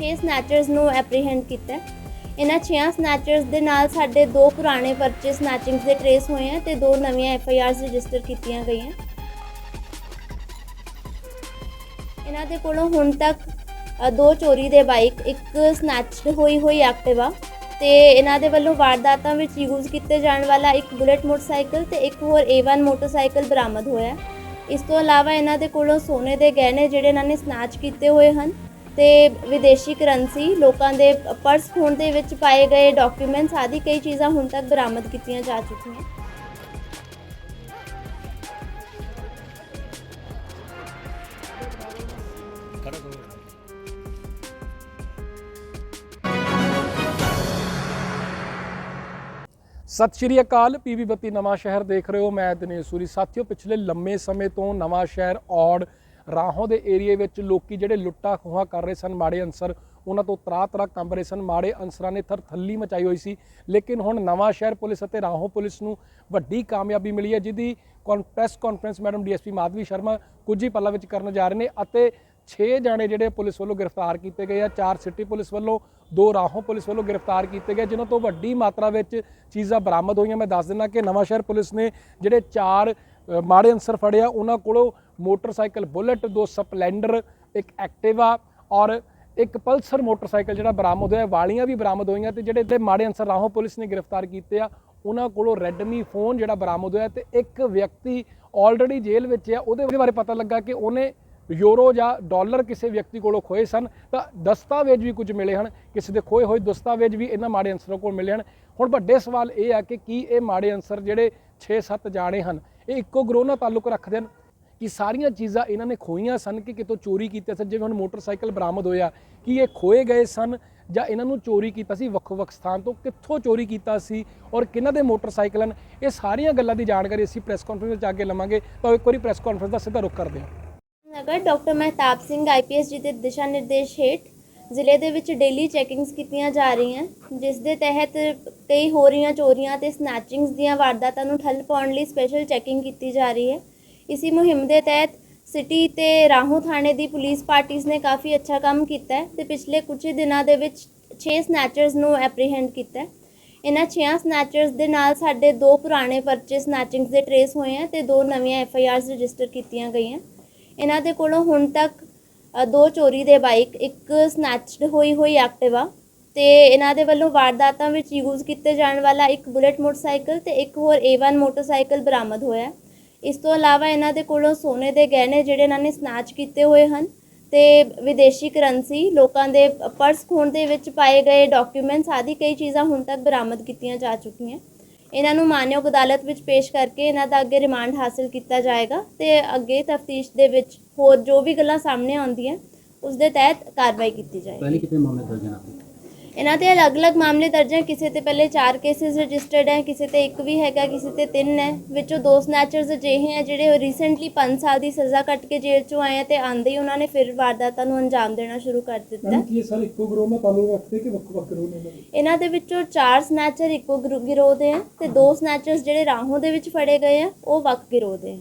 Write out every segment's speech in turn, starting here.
6 ਸਨੈਚਰਸ ਨੂੰ ਐਪਰੀਹੈਂਡ ਕੀਤਾ ਹੈ। ਇਹਨਾਂ 6 ਸਨੈਚਰਸ ਦੇ ਨਾਲ ਸਾਡੇ ਦੋ ਪੁਰਾਣੇ ਪਰਚੇ ਸਨੈਚਿੰਗਸ ਦੇ ਟਰੇਸ ਹੋਏ ਆ ਤੇ ਦੋ ਨਵੀਆਂ ਐਫ ਆਈ ਆਰਸ ਰਜਿਸਟਰ ਕੀਤੀਆਂ ਗਈਆਂ ਇਹਨਾਂ ਦੇ ਕੋਲੋਂ ਹੁਣ ਤੱਕ ਦੋ ਚੋਰੀ ਦੇ ਬਾਈਕ ਇੱਕ ਸਨੈਚਡ ਹੋਈ ਹੋਈ ਐਕਟਿਵਾ ਤੇ ਇਹਨਾਂ ਦੇ ਵੱਲੋਂ ਵਾਰਦਾਤਾਂ ਵਿੱਚ ਯੂਜ਼ ਕੀਤੇ ਜਾਣ ਵਾਲਾ ਇੱਕ ਬੁਲੇਟ ਮੋਟਰਸਾਈਕਲ ਤੇ ਇੱਕ ਹੋਰ A1 ਮੋਟਰਸਾਈਕਲ ਬਰਾਮਦ ਹੋਇਆ ਇਸ ਤੋਂ ਇਲਾਵਾ ਇਹਨਾਂ ਦੇ ਕੋਲੋਂ ਸੋਨੇ ਦੇ ਗਹਿਣੇ ਜਿਹੜੇ ਇਹਨਾਂ ਨੇ ਸਨੈਚ ਕੀਤੇ ਹੋਏ ਹਨ ਤੇ ਵਿਦੇਸ਼ੀ ਕਰੰਸੀ ਲੋਕਾਂ ਦੇ ਪਰਸ ਖੋਣ ਦੇ ਵਿੱਚ ਪਾਏ ਗਏ ਡਾਕੂਮੈਂਟਸ ਆਦਿ ਕਈ ਚੀਜ਼ਾਂ ਹੁਣ ਤੱਕ ਬਰਾਮਦ ਕੀਤੀਆਂ ਜਾ ਚੁੱਕੀਆਂ ਸਤਿ ਸ਼੍ਰੀ ਅਕਾਲ ਪੀਵੀ ਬੱਤੀ ਨਵਾਂ ਸ਼ਹਿਰ ਦੇਖ ਰਹੇ ਹੋ। ਮੈਂ ਦਿਨੇਸ਼ ਸੂਰੀ। ਸਾਥੀਓ, ਪਿਛਲੇ ਲੰਮੇ ਸਮੇਂ ਤੋਂ ਨਵਾਂ ਸ਼ਹਿਰ ਔੜ ਰਾਹੋਂ ਦੇ ਏਰੀਏ ਵਿੱਚ ਲੋਕੀ ਜਿਹੜੇ ਲੁੱਟਾ ਖੋਹਾਂ ਕਰ ਰਹੇ ਸਨ ਮਾੜੇ ਅੰਸਰ, ਉਹਨਾਂ ਤੋਂ ਤਰਾ ਤਰਾ ਕੰਬ ਰਹੇ ਸਨ, ਮਾੜੇ ਅੰਸਰਾਂ ਨੇ ਥਰ ਥੱਲੀ ਮਚਾਈ ਹੋਈ ਸੀ। ਲੇਕਿਨ ਹੁਣ ਨਵਾਂ ਸ਼ਹਿਰ ਪੁਲਿਸ ਅਤੇ ਰਾਹੋਂ ਪੁਲਿਸ ਨੂੰ ਵੱਡੀ ਕਾਮਯਾਬੀ ਮਿਲੀ ਹੈ, ਜਿਹਦੀ ਕੌਨ, press conference madam DSP Madhavi Sharma ਕੁਝ ਹੀ ਪਲਾਂ ਵਿੱਚ ਕਰਨ ਜਾ ਰਹੇ ਨੇ ਅਤੇ 6 ਜਾਣੇ ਜਿਹੜੇ ਪੁਲਿਸ ਵੱਲੋਂ ਗ੍ਰਿਫਤਾਰ ਕੀਤੇ ਗਏ ਆ। ਚਾਰ ਸਿਟੀ ਪੁਲਿਸ ਵੱਲੋਂ, ਦੋ ਰਾਹੋਂ ਪੁਲਿਸ ਵੱਲੋਂ ਗ੍ਰਿਫਤਾਰ ਕੀਤੇ ਗਏ, ਜਿਨ੍ਹਾਂ ਤੋਂ ਵੱਡੀ ਮਾਤਰਾ ਵਿੱਚ ਚੀਜ਼ਾਂ ਬਰਾਮਦ ਹੋਈਆਂ। ਮੈਂ ਦੱਸ ਦਿੰਦਾ ਕਿ ਨਵਾਂ ਸ਼ਹਿਰ ਪੁਲਿਸ ਨੇ ਜਿਹੜੇ ਚਾਰ ਮਾੜੇ ਅੰਸਰ ਫੜਿਆ। ਉਹਨਾਂ ਕੋਲੋਂ ਮੋਟਰਸਾਈਕਲ ਬੁਲਟ, ਦੋ ਸਪਲੈਂਡਰ, ਇੱਕ ਐਕਟਿਵਾ ਔਰ ਇੱਕ ਪਲਸਰ ਮੋਟਰਸਾਈਕਲ ਜਿਹੜਾ ਬਰਾਮਦ ਹੋਇਆ। ਵਾਲੀਆਂ ਵੀ ਬਰਾਮਦ ਹੋਈਆਂ ਤੇ ਜਿਹੜੇ ਤੇ ਮਾੜੇ ਅੰਸਰ ਰਾਹੋਂ ਪੁਲਿਸ ਨੇ ਗ੍ਰਿਫਤਾਰ ਕੀਤੇ ਆ। ਉਹਨਾਂ ਕੋਲੋਂ ਰੈਡਮੀ ਫੋਨ ਜਿਹੜਾ ਬਰਾਮਦ ਹੋਇਆ ਤੇ ਇੱਕ ਵਿਅਕਤੀ ਆਲਰੇਡੀ ਜੇਲ੍ਹ ਵਿੱਚ ਆ। ਉਹਦੇ ਬਾਰੇ ਪਤਾ ਲੱਗਾ ਕਿ ਉਹਨੇ ਯੂਰੋ ਜਾਂ ਡਾਲਰ ਕਿਸੇ ਵਿਅਕਤੀ ਕੋਲੋਂ ਖੋਏ ਸਨ। ਤਾਂ ਦਸਤਾਵੇਜ਼ ਵੀ ਕੁਝ ਮਿਲੇ ਹਨ। ਕਿਸੇ ਦੇ ਖੋਏ ਹੋਏ ਦਸਤਾਵੇਜ਼ ਵੀ ਇਹਨਾਂ ਮਾੜੇ ਅੰਸਰਾਂ ਕੋਲ ਮਿਲੇ ਹਨ। ਹੁਣ ਵੱਡੇ ਸਵਾਲ ਇਹ ਆ ਕਿ ਕੀ ਇਹ ਮਾੜੇ ਅੰਸਰ ਜਿਹੜੇ 6-7 ਜਾਣੇ ਹਨ ਇਹ ਇੱਕੋ ਗਰੋਹ ਨਾਲ ਤਾਲੁਕ ਰੱਖਦੇ ਹਨ ਕਿ ਸਾਰੀਆਂ ਚੀਜ਼ਾਂ ਇਹਨਾਂ ਨੇ ਖੋਈਆਂ ਸਨ ਕਿ ਕਿਤੋਂ ਚੋਰੀ ਕੀਤੇ ਸਨ। ਜਿਵੇਂ ਹੁਣ ਮੋਟਰਸਾਈਕਲ ਬਰਾਮਦ ਹੋਇਆ ਕਿ ਇਹ ਖੋਏ ਗਏ ਸਨ ਜਾਂ ਇਹਨਾਂ ਨੂੰ ਚੋਰੀ ਕੀਤਾ ਸੀ, ਵੱਖ-ਵੱਖ ਸਥਾਨ ਤੋਂ ਕਿੱਥੋਂ ਚੋਰੀ ਕੀਤਾ ਸੀ ਔਰ ਕਿਹਨਾਂ ਦੇ ਮੋਟਰਸਾਈਕਲ ਹਨ, ਇਹ ਸਾਰੀਆਂ ਗੱਲਾਂ ਦੀ ਜਾਣਕਾਰੀ ਅਸੀਂ ਪ੍ਰੈਸ ਕਾਨਫਰੰਸ ਵਿੱਚ ਆ ਕੇ ਲਵਾਂਗੇ। ਤਾਂ ਇੱਕ ਵਾਰੀ ਪ੍ਰੈਸ ਕਾਨਫਰੰਸ ਦਾ ਸਿੱਧਾ ਰੁਖ ਕਰਦੇ ਹਾਂ ਨਗਰ ਡਾਕਟਰ ਮਹਿਤਾਬ ਸਿੰਘ ਆਈਪੀਐਸ ਜੀ ਦੇ ਦਿਸ਼ਾ ਨਿਰਦੇਸ਼ ਹੇਠ ਜ਼ਿਲ੍ਹੇ ਦੇ ਵਿੱਚ ਡੇਲੀ ਚੈਕਿੰਗਸ ਕੀਤੀਆਂ ਜਾ ਰਹੀਆਂ, ਜਿਸ ਦੇ ਤਹਿਤ ਕਈ ਹੋ ਰਹੀਆਂ ਚੋਰੀਆਂ ਤੇ ਸਨੈਚਿੰਗਸ ਦੀਆਂ ਵਾਰਦਾਤਾਂ ਨੂੰ ਠੱਲ ਪਾਉਣ ਲਈ ਸਪੈਸ਼ਲ ਚੈਕਿੰਗ ਕੀਤੀ ਜਾ ਰਹੀ ਹੈ। ਇਸੀ ਮੁਹਿੰਮ ਦੇ ਤਹਿਤ ਸਿਟੀ ਤੇ ਰਾਹੋਂ ਥਾਣੇ ਦੀ ਪੁਲਿਸ ਪਾਰਟੀਆਂ ਨੇ ਕਾਫੀ ਅੱਛਾ ਕੰਮ ਕੀਤਾ ਹੈ ਤੇ ਪਿਛਲੇ ਕੁਝ ਹੀ ਦਿਨਾਂ ਦੇ ਵਿੱਚ 6 ਸਨੈਚਰਸ ਨੂੰ ਐਪਰੀਹੈਂਡ ਕੀਤਾ ਹੈ। ਇਹਨਾਂ 6 ਸਨੈਚਰਸ ਦੇ ਨਾਲ ਸਾਡੇ ਦੋ ਪੁਰਾਣੇ ਪਰਚੇ ਸਨੈਚਿੰਗਸ ਦੇ ਟਰੇਸ ਹੋਏ ਆ ਤੇ ਦੋ ਨਵੀਆਂ ਐਫ ਆਈ ਆਰਸ ਰਜਿਸਟਰ ਕੀਤੀਆਂ ਗਈਆਂ। ਇਹਨਾਂ ਦੇ ਕੋਲੋਂ ਹੁਣ ਤੱਕ ਦੋ ਚੋਰੀ ਦੇ ਬਾਈਕ ਇੱਕ ਸਨੈਚਡ ਹੋਈ ਹੋਈ ਐਕਟਿਵਾ ਤੇ ਇਹਨਾਂ ਦੇ ਵੱਲੋਂ ਵਾਰਦਾਤਾਂ ਵਿੱਚ ਯੂਜ਼ ਕੀਤੇ ਜਾਣ ਵਾਲਾ ਇੱਕ ਬੁਲੇਟ ਮੋਟਰਸਾਈਕਲ ਤੇ ਇੱਕ ਹੋਰ A1 ਮੋਟਰਸਾਈਕਲ ਬਰਾਮਦ ਹੋਇਆ ਇਸ ਤੋਂ ਇਲਾਵਾ ਇਹਨਾਂ ਦੇ ਕੋਲੋਂ ਸੋਨੇ ਦੇ ਗਹਿਣੇ ਜਿਹੜੇ ਇਹਨਾਂ ਨੇ ਸਨੈਚ ਕੀਤੇ ਹੋਏ ਹਨ ਤੇ ਵਿਦੇਸ਼ੀ ਕਰੰਸੀ ਲੋਕਾਂ ਦੇ ਪਰਸ ਖੋਣ ਦੇ ਵਿੱਚ ਪਾਏ ਗਏ ਡਾਕੂਮੈਂਟਸ ਆਦਿ ਕਈ ਚੀਜ਼ਾਂ ਹੁਣ ਤੱਕ ਬਰਾਮਦ ਕੀਤੀਆਂ ਜਾ ਚੁੱਕੀਆਂ। ਇਹਨਾਂ ਨੂੰ ਮਾਨਯੋਗ ਅਦਾਲਤ ਵਿੱਚ ਪੇਸ਼ ਕਰਕੇ ਇਹਨਾਂ ਦਾ ਅੱਗੇ ਰਿਮਾਂਡ ਹਾਸਲ ਕੀਤਾ ਜਾਏਗਾ ਤੇ ਅੱਗੇ ਤਫਤੀਸ਼ ਦੇ ਵਿੱਚ ਹੋਰ ਜੋ ਵੀ ਗੱਲਾਂ ਸਾਹਮਣੇ ਆਉਂਦੀਆਂ ਉਸ ਦੇ ਤਹਿਤ ਕਾਰਵਾਈ ਕੀਤੀ ਜਾਏਗੀ। ਇਹਨਾਂ ਤੇ ਅਲੱਗ-ਅਲੱਗ ਮਾਮਲੇ ਦਰਜ ਹੈ ਕਿਸੇ ਤੇ ਪਹਿਲੇ 4 ਕੇਸਿਸ ਰਜਿਸਟਰਡ ਹੈ ਕਿਸੇ ਤੇ ਇੱਕ ਵੀ ਹੈਗਾ ਕਿਸੇ ਤੇ ਤਿੰਨ ਹੈ। ਵਿੱਚੋਂ ਦੋ ਸਨੈਚਰਸ ਅਜਿਹੇ ਹੈ ਜਿਹੜੇ ਰੀਸੈਂਟਲੀ 5 ਸਾਲ ਦੀ ਸਜ਼ਾ ਕੱਟ ਕੇ ਜੇਲ੍ਹ ਚੋਂ ਆਏ ਆ ਤੇ ਆਂਦੇ ਹੀ ਉਹਨਾਂ ਨੇ ਫਿਰ ਵਾਰਦਾਤਾਂ ਨੂੰ ਅੰਜਾਮ ਦੇਣਾ ਸ਼ੁਰੂ ਕਰ ਦਿੱਤਾ। ਕੀ ਸਾਰੇ ਇੱਕੋ ਗਰੋਹ ਨਾਲ ਤਾਲੁਕ ਰੱਖਦੇ ਕਿ ਵੱਖ-ਵੱਖ ਗਰੋਹ ਨੇ ਇਹਨਾਂ ਦੇ? ਵਿੱਚੋਂ 4 ਸਨੈਚਰ ਇੱਕੋ ਗਿਰੋਹ ਦੇ ਹੈ ਤੇ ਦੋ ਸਨੈਚਰਸ ਜਿਹੜੇ ਰਾਹੋਂ ਦੇ ਵਿੱਚ ਫੜੇ ਗਏ ਆ ਉਹ ਵੱਖ ਗਿਰੋਹ ਦੇ ਹੈ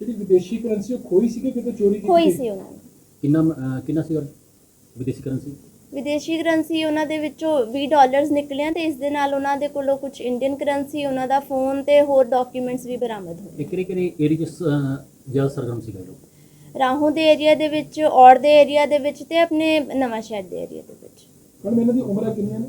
ਜਿਹੜੀ ਵਿਦੇਸ਼ੀ ਕਰੰਸੀ ਉਹ ਖੋਈ ਸੀ ਕਿ ਕਿਤੇ ਚੋਰੀ ਕੀਤੀ? ਖੋਈ ਸੀ ਉਹਨਾਂ ਨੇ। ਕਿੰਨਾ ਕਿੰਨਾ ਸੀ ਵਿਦੇਸ਼ੀ ਕਰੰਸੀ ਵਿਦੇਸ਼ੀ ਕਰੰਸੀ ਉਹਨਾਂ ਦੇ ਵਿੱਚੋਂ 20 ਡਾਲਰਸ ਨਿਕਲਿਆ ਤੇ ਇਸ ਦੇ ਨਾਲ ਉਹਨਾਂ ਦੇ ਕੋਲੋਂ ਕੁਝ ਇੰਡੀਅਨ ਕਰੰਸੀ ਉਹਨਾਂ ਦਾ ਫੋਨ ਤੇ ਹੋਰ ਡਾਕੂਮੈਂਟਸ ਵੀ ਬਰਾਮਦ ਹੋਏ। ਕਿਹੜੇ ਕਿਹੜੇ ਏਰੀਆ ਚ ਜ਼ਿਆਦਾ ਸਰਗਰਮ ਸੀ ਲੋਕ? ਰਾਹੋਂ ਦੇ ਏਰੀਆ ਦੇ ਵਿੱਚ ਔਰ ਦੇ ਏਰੀਆ ਦੇ ਵਿੱਚ ਤੇ ਆਪਣੇ ਨਵਾਂ ਸ਼ਹਿਰ ਦੇ ਏਰੀਆ ਦੇ ਵਿੱਚ। ਮੈਡਮ ਇਹਨਾਂ ਦੀ ਉਮਰਾਂ ਕਿੰਨੀਆਂ ਨੇ?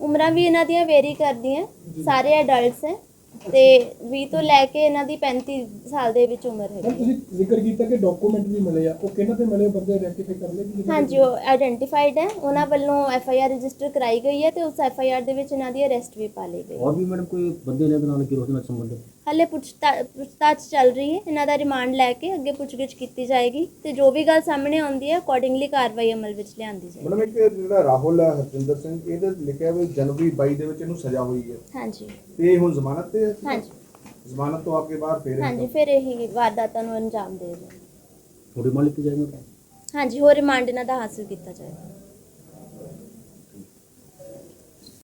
ਉਮਰਾਂ ਵੀ ਇਹਨਾਂ ਦੀਆਂ ਵੇਰੀ ਕਰਦੀਆਂ। ਸਾਰੇ ਐਡਲਟਸ ਹੈ। ਤੇ 20 ਤੋਂ ਲੈ ਕੇ ਇਹਨਾਂ ਦੀ 35 ਸਾਲ ਦੇ ਵਿੱਚ ਉਮਰ ਹੈ ਮੈਮ ਤੁਸੀਂ ਜ਼ਿਕਰ ਕੀਤਾ ਕਿ ਡਾਕੂਮੈਂਟ ਵੀ ਮਿਲੇ ਆ। ਉਹ ਕਿਹਨਾਂ ਤੇ ਮਿਲੇ? ਬੰਦੇ ਆਇਡੈਂਟੀਫਾਈ ਕਰ ਲਏ ਕਿ ਹਾਂਜੀ ਉਹ ਆਇਡੈਂਟੀਫਾਈਡ ਹੈ। ਉਹਨਾਂ ਵੱਲੋਂ ਐਫ ਆਈ ਆਰ ਰਜਿਸਟਰ ਕਰਾਈ ਗਈ ਹੈ ਤੇ ਉਸ ਐਫ ਆਈ ਆਰ ਦੇ ਵਿੱਚ ਇਹਨਾਂ ਦੀ ਅਰੈਸਟ ਵੀ ਪਾ ਲਈ ਗਈ ਹੈ। ਹੋਰ ਵੀ ਮੈਡਮ ਕੋਈ ਬੰਦੇ ਨੇ ਇਹਦੇ ਨਾਲ ਗਿਰੋਹ ਦੇ ਨਾਲ ਸੰਬੰਧਿਤ? ਹਲੇ ਪੁੱਛਤਾਛ ਚੱਲ ਰਹੀ ਹੈ ਇਹਨਾਂ ਦਾ ਰਿਮਾਂਡ ਲੈ ਕੇ ਅੱਗੇ ਪੁੱਛਗਿੱਛ ਕੀਤੀ ਜਾਏਗੀ ਤੇ ਜੋ ਵੀ ਗੱਲ ਸਾਹਮਣੇ ਆਉਂਦੀ ਹੈ ਅਕੋਰਡਿੰਗਲੀ ਕਾਰਵਾਈ ਅਮਲ ਵਿੱਚ ਲਿਆਂਦੀ ਜਾਏਗੀ। ਮੈਡਮ ਇੱਕ ਜਿਹੜਾ ਰਾਹੁਲ ਹੈ ਹਰਜਿੰਦਰ ਸਿੰਘ ਇਹਦੇ ਲਿਖਿਆ ਵੀ ਜਨਵਰੀ 22 ਦੇ ਵਿੱਚ ਇਹਨੂੰ ਸਜ਼ਾ ਹੋਈ ਹੈ। ਹਾਂਜੀ। ਤੇ ਹੁਣ ਜ਼ਮਾਨਤ ਤੇ ਹਾਂਜੀ। ਜ਼ਮਾਨਤ ਤੋਂ ਆਪਕੇ ਬਾਹਰ ਫੇਰ ਹਾਂਜੀ ਫਿਰ ਇਹੀ ਵਾਰਦਾਤਾਂ ਨੂੰ ਅੰਜਾਮ ਦੇ ਥੋੜੀ ਮਾਲ ਲਿੱਤੀ ਜਾਏਗੀ? ਹਾਂਜੀ ਹੋਰ ਰਿਮਾਂਡ ਇਹਨਾਂ ਦਾ ਹਾਸਲ ਕੀਤਾ ਜਾਏਗਾ।